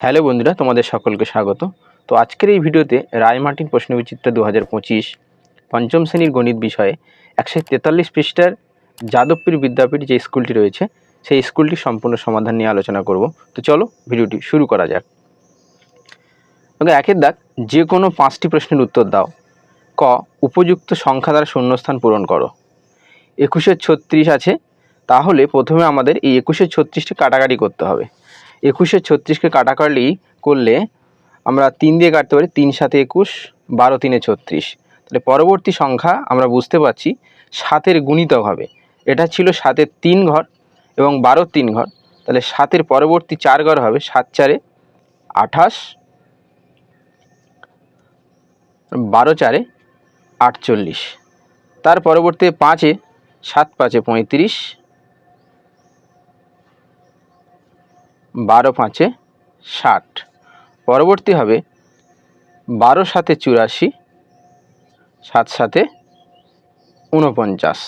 Hello বন্ধুরা, তোমাদের সকলকে স্বাগত। তো আজকের এই ভিডিওতে রায়মার্টিন প্রশ্নবিচিত্র দু হাজার পঁচিশ পঞ্চম শ্রেণির গণিত বিষয়ে একশো তেতাল্লিশ পৃষ্ঠার যাদবপীর বিদ্যাপীঠ যে স্কুলটি রয়েছে, সেই স্কুলটির সম্পূর্ণ সমাধান নিয়ে আলোচনা করব। তো চলো ভিডিওটি শুরু করা যাক। ওকে একের দাগ, যে কোনো পাঁচটি প্রশ্নের উত্তর দাও। ক, উপযুক্ত সংখ্যা দ্বারা শূন্যস্থান পূরণ করো। একুশের ছত্রিশ আছে, তাহলে প্রথমে আমাদের এই একুশের ছত্রিশটি কাটাকাটি করতে হবে। একুশের ছত্রিশকে কাটাকাটি করলে আমরা তিন দিয়ে কাটতে পারি তিন সাথে একুশ, বারো তিনে ছত্রিশ। তাহলে পরবর্তী সংখ্যা আমরা বুঝতে পারছি সাতের গুণিতক হবে। এটা ছিল সাতের তিন ঘর এবং বারো তিন ঘর। তাহলে সাতের পরবর্তী চার ঘর হবে সাত চারে আঠাশ, বারো চারে আটচল্লিশ। তার পরবর্তী পাঁচে, সাত পাঁচে পঁয়ত্রিশ বারো পাঁচে ষাট। পরবর্তী হবে বারো সাতে চুরাশি, সাত সাতে উনপঞ্চাশ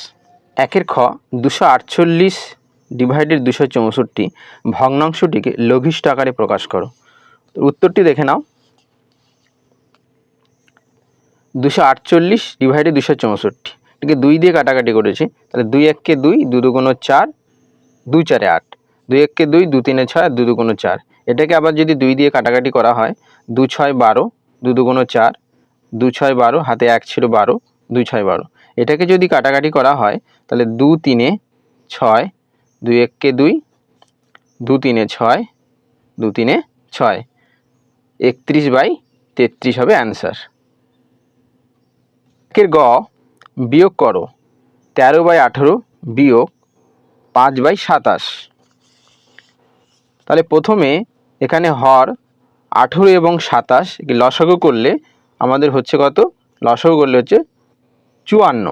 একের খ দুশো আটচল্লিশ ডিভাইডেড দুশো চৌষট্টি। ভগ্নাংশটিকে লঘিষ্ঠ আকারে প্রকাশ করো। উত্তরটি দেখে নাও। দুশো আটচল্লিশ ডিভাইডে দুশো চৌষট্টি। এটিকে দুই দিয়ে কাটাকাটি করেছি। তাহলে দুই এককে দুই দু দুগুণ চার দুই চারে আট। দুই এককে দুই, দু তিনে ছয় আর দু দুগুণ চার। এটাকে আবার যদি দুই দিয়ে কাটাকাটি করা হয়, দু ছয় বারো, দু দুগুণ চার, দু ছয় বারো, হাতে এক ছিল বারো দুই ছয় বারো। এটাকে যদি কাটাকাটি করা হয়, তাহলে দু তিনে ছয়, দুই এককে দুই, দু তিনে ছয়, দু তিনে ছয়। একত্রিশ বাই তেত্রিশ হবে অ্যান্সার। একের গ, বিয়োগ করো, তেরো বাই আঠেরো বিয়োগ পাঁচ বাই সাতাশ। তাহলে প্রথমে এখানে হর আঠেরো এবং সাতাশ লসাগু করলে আমাদের হচ্ছে কত? লসাগু করলে হচ্ছে চুয়ান্ন।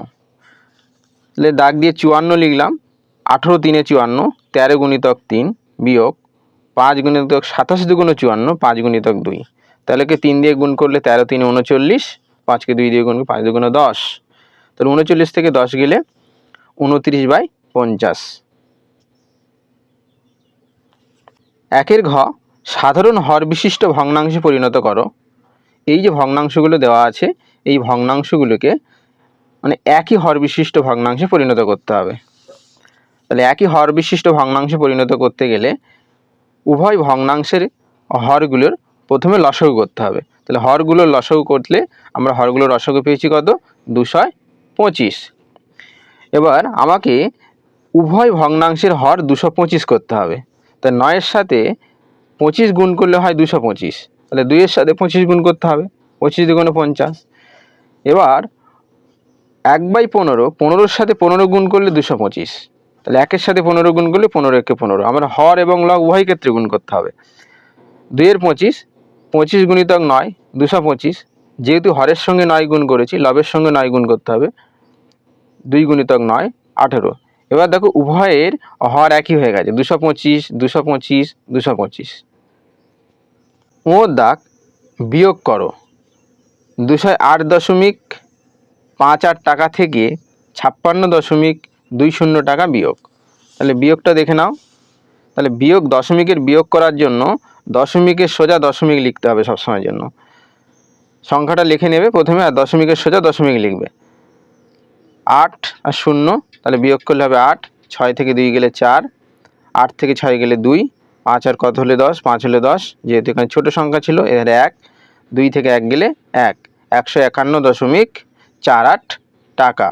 তাহলে দাগ দিয়ে চুয়ান্ন লিখলাম। আঠেরো তিনে চুয়ান্ন, তেরো গুণিতক তিন বিয়োগ পাঁচ গুণিতক সাতাশ দুগুণ চুয়ান্ন, পাঁচ গুণিতক দুই। তাহলে কি তিন দিয়ে গুণ করলে তেরো তিনে উনচল্লিশ, পাঁচকে দুই দিয়ে গুণ পাঁচ দুগুণ দশ। তাহলে উনচল্লিশ থেকে দশ গেলে উনত্রিশ বাই পঞ্চাশ। একের ঘ, সাধারণ হর বিশিষ্ট ভগ্নাংশে পরিণত করো। এই যে ভগ্নাংশগুলো দেওয়া আছে, এই ভগ্নাংশগুলোকে মানে একই হর বিশিষ্ট ভগ্নাংশে পরিণত করতে হবে। তাহলে একই হর বিশিষ্ট ভগ্নাংশে পরিণত করতে গেলে উভয় ভগ্নাংশের হরগুলোর প্রথমে লসাগু করতে হবে। তাহলে হরগুলোর লসাগু করলে আমরা হরগুলোর লসাগু পেয়েছি কত? দুশয় পঁচিশ। এবার আমাকে উভয় ভগ্নাংশের হর দুশো পঁচিশ করতে হবে। তা নয়ের সাথে পঁচিশ গুণ করলে হয় দুশো পঁচিশ। তাহলে দুইয়ের সাথে পঁচিশ গুণ করতে হবে। পঁচিশ দুগুণে পঞ্চাশ। এবার এক বাই পনেরো, পনেরোর সাথে পনেরো গুণ করলে দুশো পঁচিশ। তাহলে একের সাথে পনেরো গুণ করলে পনেরো, একে পনেরো। আমরা হর এবং লগ উভয় ক্ষেত্রে গুণ করতে হবে। দুইয়ের পঁচিশ পঁচিশ গুণিতক নয়, দুশো পঁচিশ। যেহেতু হরের সঙ্গে নয় গুণ করেছি, লবের সঙ্গে নয় গুণ করতে হবে। দুই গুণিতক নয়, আঠেরো। এবার দেখো উভয়ের হর একই হয়ে গেছে, দুশো পঁচিশ দুশো পঁচিশ দুশো পঁচিশ। ও দাগ বিয়োগ করো, দুশো আট দশমিক পাঁচ আট টাকা থেকে ছাপ্পান্ন দশমিক দুই শূন্য টাকা বিয়োগ। তাহলে বিয়োগটা দেখে নাও। তাহলে বিয়োগ দশমিকের বিয়োগ করার জন্য দশমিকের সোজা দশমিক লিখতে হবে সবসময়ের জন্য। সংখ্যাটা লিখে নেবে প্রথমে, আর দশমিকের সোজা দশমিক লিখবে। আট আর শূন্য তাহলে বিয়োগ করলে হবে আট, ছয় থেকে দুই গেলে চার, আট থেকে ছয় গেলে দুই, পাঁচ আর কত হলে দশ? পাঁচ হলে দশ, যেহেতু এখানে ছোটো সংখ্যা ছিল, এখানে এক, দুই থেকে এক গেলে এক, একশো একান্ন দশমিক চার আট টাকা।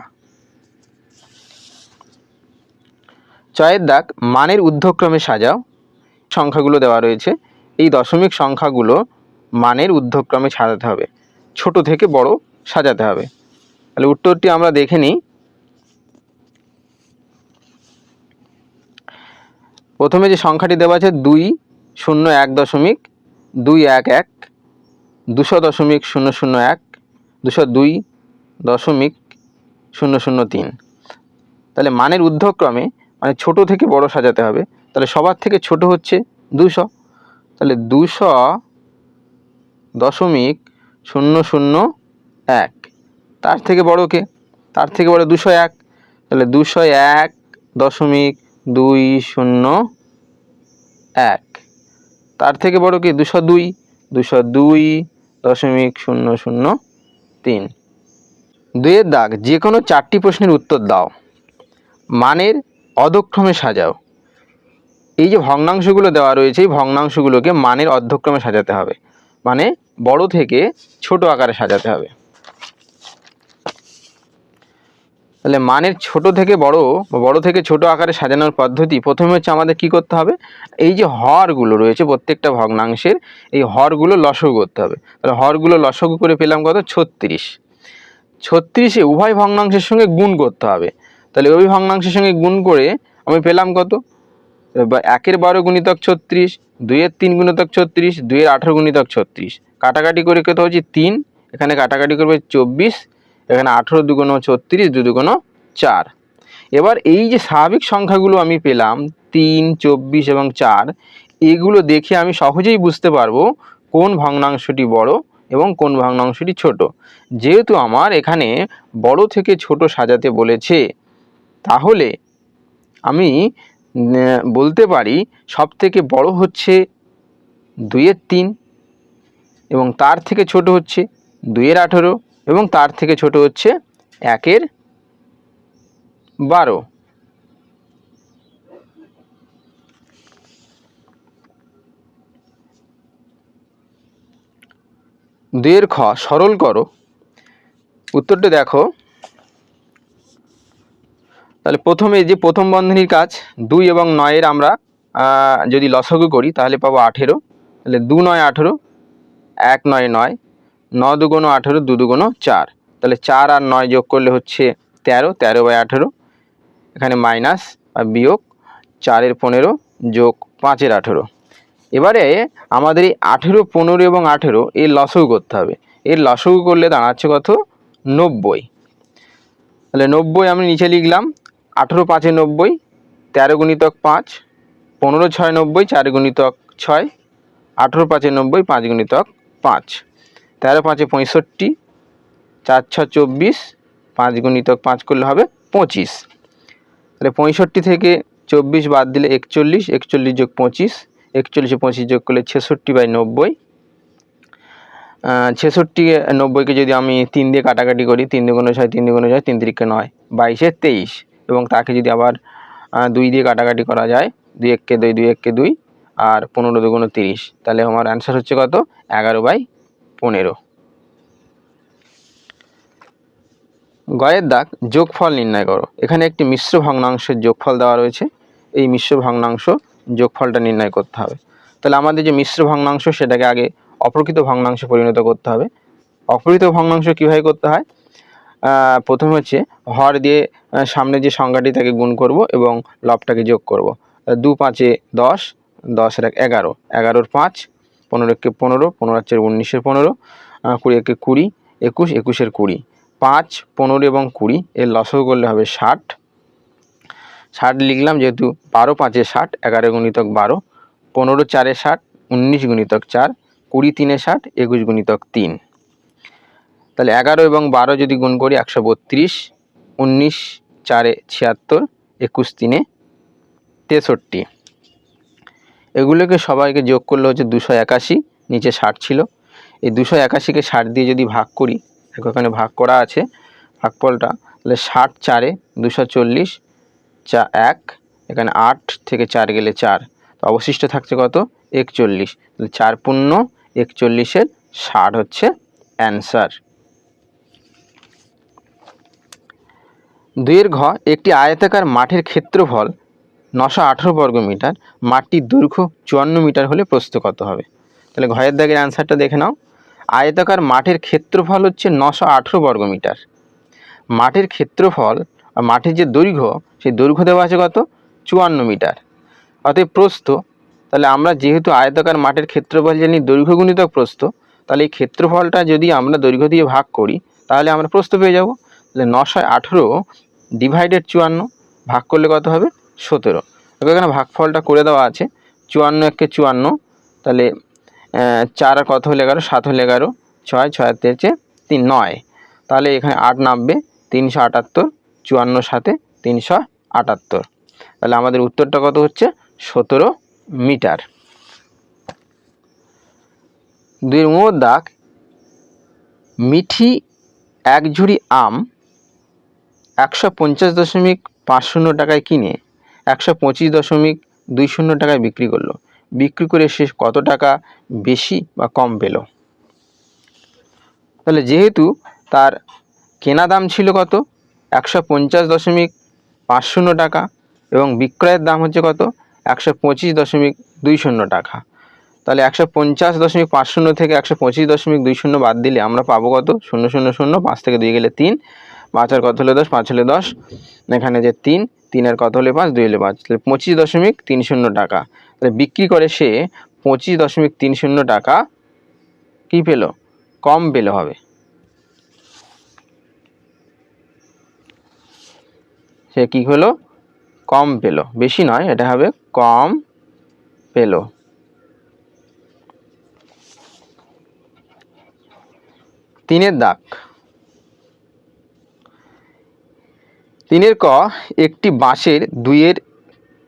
চয়ের দাগ, মানের ঊর্ধ্বক্রমে সাজাও, সংখ্যাগুলো দেওয়া রয়েছে, এই দশমিক সংখ্যাগুলো মানের ঊর্ধ্বক্রমে সাজাতে হবে, ছোট থেকে বড় সাজাতে হবে। তাহলে উত্তরটি আমরা দেখে নিই প্রথমে যে সংখ্যাটি দেওয়া আছে দুই শূন্য এক দশমিক দুই এক এক, দুশো দশমিক শূন্য শূন্য এক, দুশো দুই দশমিক শূন্য শূন্য তিন। তাহলে মানের ঊর্ধ্বক্রমে মানে ছোট থেকে বড় সাজাতে হবে। তাহলে সবার থেকে ছোট হচ্ছে দুশো। তাহলে দুশো দশমিক শূন্য শূন্য এক। তার থেকে বড় তার থেকে বড় দুশো এক। তাহলে দুশো এক দশমিক দুই শূন্য এক। তার থেকে বড় কি? দুশো দুই। দুশো দুই দশমিক শূন্য শূন্য তিন। দুইয়ের দাগ যে কোনো চারটি প্রশ্নের উত্তর দাও। মানের অধক্রমে সাজাও। এই যে ভগ্নাংশগুলো দেওয়া রয়েছে, এই ভগ্নাংশগুলোকে মানের অর্ধক্রমে সাজাতে হবে। মানে বড় থেকে ছোট আকারে সাজাতে হবে। তাহলে মানের ছোট থেকে বড় বড় থেকে ছোট আকারে সাজানোর পদ্ধতি প্রথমে হচ্ছে আমাদের কি করতে হবে? এই যে হরগুলো রয়েছে প্রত্যেকটা ভগ্নাংশের, এই হরগুলো লসগু করতে হবে। তাহলে হরগুলো লসগু করে পেলাম কত? ছত্রিশ। ছত্রিশে উভয় ভগ্নাংশের সঙ্গে গুণ করতে হবে। তাহলে ওই ভগ্নাংশের সঙ্গে গুণ করে আমি পেলাম কত? একের বারো গুণিতক ছত্রিশ, দুইয়ের তিন গুণিতক ছত্রিশ, দুইয়ের আঠেরো গুণিতক ছত্রিশ। কাটাকাটি করে কত হচ্ছে? তিন। এখানে কাটাকাটি করবে চব্বিশ। এখানে আঠেরো দুগুণ ছত্রিশ, দু দুগুণ চার। এবার এই যে স্বাভাবিক সংখ্যাগুলো আমি পেলাম, তিন, চব্বিশ এবং চার, এগুলো দেখে আমি সহজেই বুঝতে পারব কোন ভগ্নাংশটি বড় এবং কোন ভগ্নাংশটি ছোট। যেহেতু আমার এখানে বড় থেকে ছোট সাজাতে বলেছে, তাহলে আমি বলতে পারি সব থেকে বড় হচ্ছে দুইয়ের তিন এবং তার থেকে ছোট হচ্ছে দুইয়ের আঠেরো। এবং তার থেকে ছোট হচ্ছে একের বারো। দুইয়ের খ সরল করো। উত্তরটা দেখো। তাহলে প্রথমে যে প্রথম বন্ধনীর কাজ, দুই এবং নয়ের আমরা যদি লসগু করি, তাহলে পাবো আঠেরো। তাহলে দু নয় আঠেরো, এক নয় নয়। ন দুগুণ আঠেরো দু দুগুণ চার। তাহলে চার আর নয় যোগ করলে হচ্ছে তেরো তেরো বাই আঠেরো। এখানে মাইনাস আর বিয়োগ চারের পনেরো যোগ পাঁচের আঠেরো। এবারে আমাদের এই আঠেরো, পনেরো এবং আঠেরো, এর লসগু করতে হবে। এর লসগু করলে দাঁড়াচ্ছে কত? নব্বই। তাহলে নব্বই আমি নিচে লিখলাম, আঠেরো পাঁচে নব্বই, তেরো গুণিতক পাঁচ, পনেরো ছয় নব্বই, চার গুণিতক ছয়, আঠেরো পাঁচে নব্বই, পাঁচ গুণিতক পাঁচ। তেরো পাঁচে পঁয়ষট্টি, চার ছ চব্বিশ, পাঁচ গুণিতক পাঁচ করলে হবে পঁচিশ। তাহলে পঁয়ষট্টি থেকে চব্বিশ বাদ দিলে একচল্লিশ একচল্লিশ যোগ পঁচিশ, একচল্লিশে পঁচিশ যোগ করলে ছেষট্টি বাই নব্বই। ছেষট্টি নব্বইকে যদি আমি তিন দিয়ে কাটাকাটি করি, তিন দুগুণ ছয়, তিন দুগুণ ছয়, তিন তিরিকে নয়, বাইশে তেইশ। এবং তাকে যদি আবার দুই দিয়ে কাটাকাটি করা যায়, দুই এককে দুই দুই এককে দুই, আর পনেরো দুগুণ তিরিশ, তাহলে আমার অ্যান্সার হচ্ছে কত? এগারো বাই পনেরো। গয়ের দাগ, যোগফল নির্ণয় করো। এখানে একটি মিশ্র ভগ্নাংশের যোগফল দেওয়া রয়েছে। এই মিশ্র ভগ্নাংশ যোগফলটা নির্ণয় করতে হবে। তাহলে আমাদের যে মিশ্র ভগ্নাংশ, সেটাকে আগে অপ্রকৃত ভগ্নাংশে পরিণত করতে হবে। অপ্রকৃত ভগ্নাংশ কীভাবে করতে হয়? প্রথমে হচ্ছে হর দিয়ে সামনে যে সংখ্যাটি তাকে গুণ করব এবং লবটাকে যোগ করব। দু পাঁচে দশ, দশের এক এগারো। এগারোর পাঁচ পনেরো একে পনেরো পনেরো চার উনিশের পনেরো কুড়ি একে কুড়ি, একুশ, একুশের কুড়ি। পাঁচ, পনেরো এবং কুড়ি, এর লসও করলে হবে ষাট। ষাট লিখলাম যেহেতু বারো, পাঁচে ষাট, এগারো গুণিতক বারো, পনেরো চারে ষাট, উনিশ গুণিতক চার, কুড়ি তিনে ষাট, একুশ গুণিতক তিন। তাহলে এগারো এবং বারো যদি গুণ করি একশো বত্রিশ, উনিশ চারে ছিয়াত্তর, একুশ তিনে তেষট্টি। এগুলোকে সবাইকে যোগ করলে হচ্ছে দুশো একাশি, নিচে ষাট ছিল। এই দুশো একাশিকে ষাট দিয়ে যদি ভাগ করি এখানে ভাগ করা আছে, ভাগফলটা, তাহলে ষাট চারে দুশো চল্লিশ, চা এক, এখানে আট থেকে চার গেলে চার, তো অবশিষ্ট থাকছে কত? একচল্লিশ, তাহলে চার পূর্ণ একচল্লিশের ষাট হচ্ছে অ্যান্সার। দুইয়ের ঘ, একটি আয়তাকার মাঠের ক্ষেত্রফল নশো আঠেরো বর্গ মিটার, মাঠটির দৈর্ঘ্য চুয়ান্ন মিটার হলে প্রস্থ কত হবে? তাহলে ঘয়ের দাগের অ্যান্সারটা দেখে নাও। আয়তাকার মাঠের ক্ষেত্রফল হচ্ছে নশো আঠেরো বর্গ মিটার। মাঠের ক্ষেত্রফল মাঠের যে দৈর্ঘ্য, সেই দৈর্ঘ্য দেওয়া আছে কত? চুয়ান্ন মিটার। অতএব প্রস্থ, তাহলে আমরা যেহেতু আয়তাকার মাঠের ক্ষেত্রফল জানি দৈর্ঘ্য গুণিতক প্রস্থ, তাহলে এই ক্ষেত্রফলটা যদি আমরা দৈর্ঘ্য দিয়ে ভাগ করি, তাহলে আমরা প্রস্থ পেয়ে যাব। তাহলে নশো আঠেরো ডিভাইডেড চুয়ান্ন ভাগ করলে কত হবে? সতেরো। এখানে ভাগফলটা করে দেওয়া আছে। চুয়ান্ন একে চুয়ান্ন, তাহলে চার কত হলে এগারো? সাত হলে এগারো। ছয় ছয় তেরছে তিন, নয়। তাহলে এখানে আট নামবে। তিনশো আটাত্তর, চুয়ান্ন সাথে তিনশো আটাত্তর। তাহলে আমাদের উত্তরটা কত হচ্ছে? সতেরো মিটার। দুইয়ের উঁর দাগ, মিঠি এক ঝুড়ি আম একশো পঞ্চাশ দশমিক পাঁচ শূন্য টাকায় কিনে একশো পঁচিশ দশমিক দুই শূন্য টাকায় বিক্রি করল। বিক্রি করে সে কত টাকা বেশি বা কম পেল? তাহলে যেহেতু তার কেনা দাম ছিল কত? একশো পঞ্চাশ দশমিক পাঁচ শূন্য টাকা এবং বিক্রয়ের দাম হচ্ছে কত? একশো পঁচিশ দশমিক দুই শূন্য টাকা। তাহলে একশো পঞ্চাশ দশমিক পাঁচ শূন্য থেকে একশো পঁচিশ দশমিক দুই শূন্য বাদ দিলে আমরা পাবো কত? শূন্য শূন্য শূন্য, পাঁচ থেকে দুই গেলে তিন, পাঁচ আর কত হলে দশ? পাঁচ হলে দশ। এখানে যে তিন, তিনের কত হলে পাঁচ? দুই হলে পাঁচ। তাহলে পঁচিশ দশমিক তিন শূন্য টাকা। তাহলে বিক্রি করে সে পঁচিশ দশমিক তিন শূন্য টাকা কী পেল? কম পেলে হবে। সে কী হলো? কম পেল। বেশি নয়, এটা হবে কম পেল। তিনের দাগ। তিনের ক, একটি বাঁশের দুইয়ের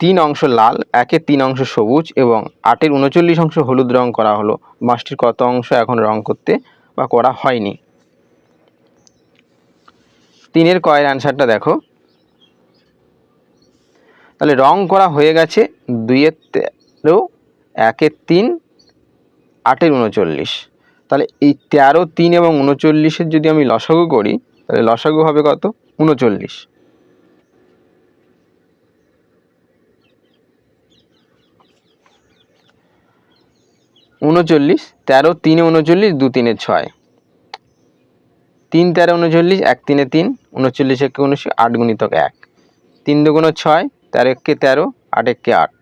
তিন অংশ লাল, একের তিন অংশ সবুজ এবং আটের উনচল্লিশ অংশ হলুদ রং করা হলো। বাঁশটির কত অংশ এখন রং করতে বা করা হয়নি? তিনের কয়ের অ্যান্সারটা দেখো। তাহলে রং করা হয়ে গেছে দুইয়ের তেরো, একের তিন, আটের উনচল্লিশ। তাহলে এই তেরো, তিন এবং উনচল্লিশের যদি আমি লসাগু করি, তাহলে লসাগু হবে কত? উনচল্লিশ। উনচল্লিশ, তেরো, তিনে উনচল্লিশ, দু তিনে ছয়। তিন, তেরো, উনচল্লিশ, এক তিনে তিন, উনচল্লিশ, একে উনিশ, আট গুণিতক এক। তিন দুগুণ ছয়, তেরো একে তেরো, আট একে আট।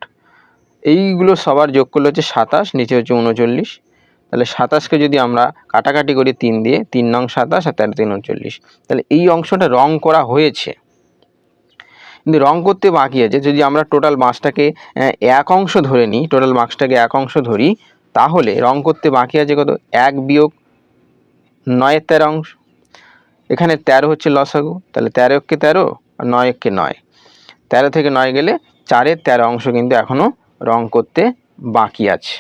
এইগুলো সবার যোগ করলে হচ্ছে সাতাশ, নিচে হচ্ছে উনচল্লিশ। তাহলে সাতাশকে যদি আমরা কাটাকাটি করি তিন দিয়ে, তিন নং সাতাশ আর তেরো, তিন উনচল্লিশ। তাহলে এই অংশটা রং করা হয়েছে। কিন্তু রং করতে বাকি আছে। যদি আমরা টোটাল মাছটাকে এক অংশ ধরে নিই টোটাল মার্কসটাকে এক অংশ ধরি তাহলে রং করতে বাকি আছে কত? এক বিয়োগ নয়ের তেরো অংশ। এখানে তেরো হচ্ছে লসাগু, তাহলে তেরো এককে তেরো আর নয় এককে নয়। তেরো থেকে নয় গেলে চারের তেরো অংশ কিন্তু এখনও রং করতে বাকি আছে।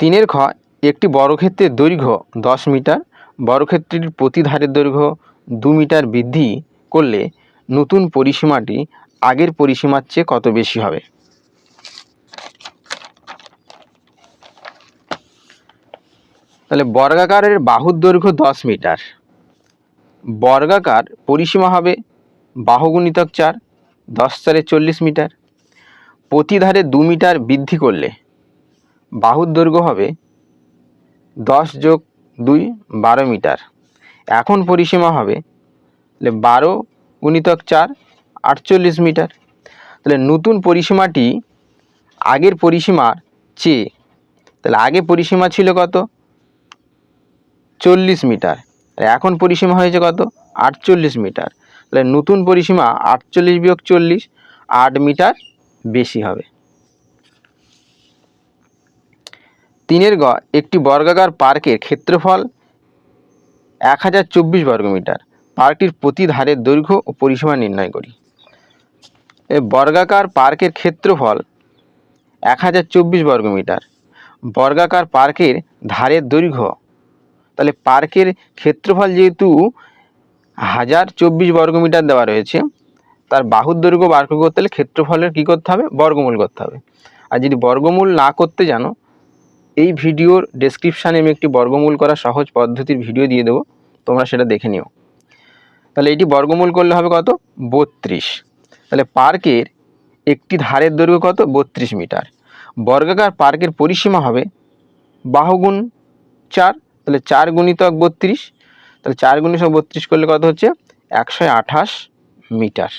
তিনের খ, একটি বর্গক্ষেত্রের দৈর্ঘ্য দশ মিটার। বর্গক্ষেত্রটির প্রতি ধারের দৈর্ঘ্য দু মিটার বৃদ্ধি করলে নতুন পরিসীমাটি আগের পরিসীমার চেয়ে কত বেশি হবে? তাহলে বর্গাকারের বাহুর দৈর্ঘ্য দশ মিটার। বর্গাকার পরিসীমা হবে বাহু গুণিতক চার, দশ চারে চল্লিশ মিটার। প্রতিধারে দু মিটার বৃদ্ধি করলে বাহুর দৈর্ঘ্য হবে দশ যোগ দুই, বারো মিটার। এখন পরিসীমা হবে তাহলে বারো গুণিতক চার, আটচল্লিশ মিটার। তাহলে নতুন পরিসীমাটি আগের পরিসীমার চেয়ে, তাহলে আগে পরিসীমা ছিল কত? চল্লিশ মিটার। এখন পরিসীমা হয়েছে কত? আটচল্লিশ মিটার। তাহলে নতুন পরিসীমা আটচল্লিশ বিয়োগ চল্লিশ, আট মিটার বেশি হবে। তিনের গ, একটি বর্গাকার পার্কের ক্ষেত্রফল এক হাজার চব্বিশ বর্গমিটার পার্কটির প্রতি ধারের দৈর্ঘ্য ও পরিসীমা নির্ণয় করি। বর্গাকার পার্কের ক্ষেত্রফল এক হাজার চব্বিশ বর্গমিটার বর্গাকার পার্কের ধারের দৈর্ঘ্য তাহলে পার্কের ক্ষেত্রফল যেহেতু হাজার চব্বিশ বর্গমিটার দেওয়া রয়েছে, তার বাহুর দৈর্ঘ্য বার করতে হলে ক্ষেত্রফলের কী করতে হবে? বর্গমূল করতে হবে। আর যদি বর্গমূল না করতে জানো, এই ভিডিওর ডেসক্রিপশানে আমি একটি বর্গমূল করা সহজ পদ্ধতির ভিডিও দিয়ে দেবো, তোমরা সেটা দেখে নিও। তাহলে এটি বর্গমূল করলে হবে কত? বত্রিশ। তাহলে পার্কের একটি ধারের দৈর্ঘ্য কত? বত্রিশ মিটার। বর্গাকার পার্কের পরিসীমা হবে বাহুগুণ চার তাহলে চার গুণিতক বত্রিশ তাহলে চার গুণিতক বত্রিশ করলে কত হচ্ছে? একশো আঠাশ মিটার।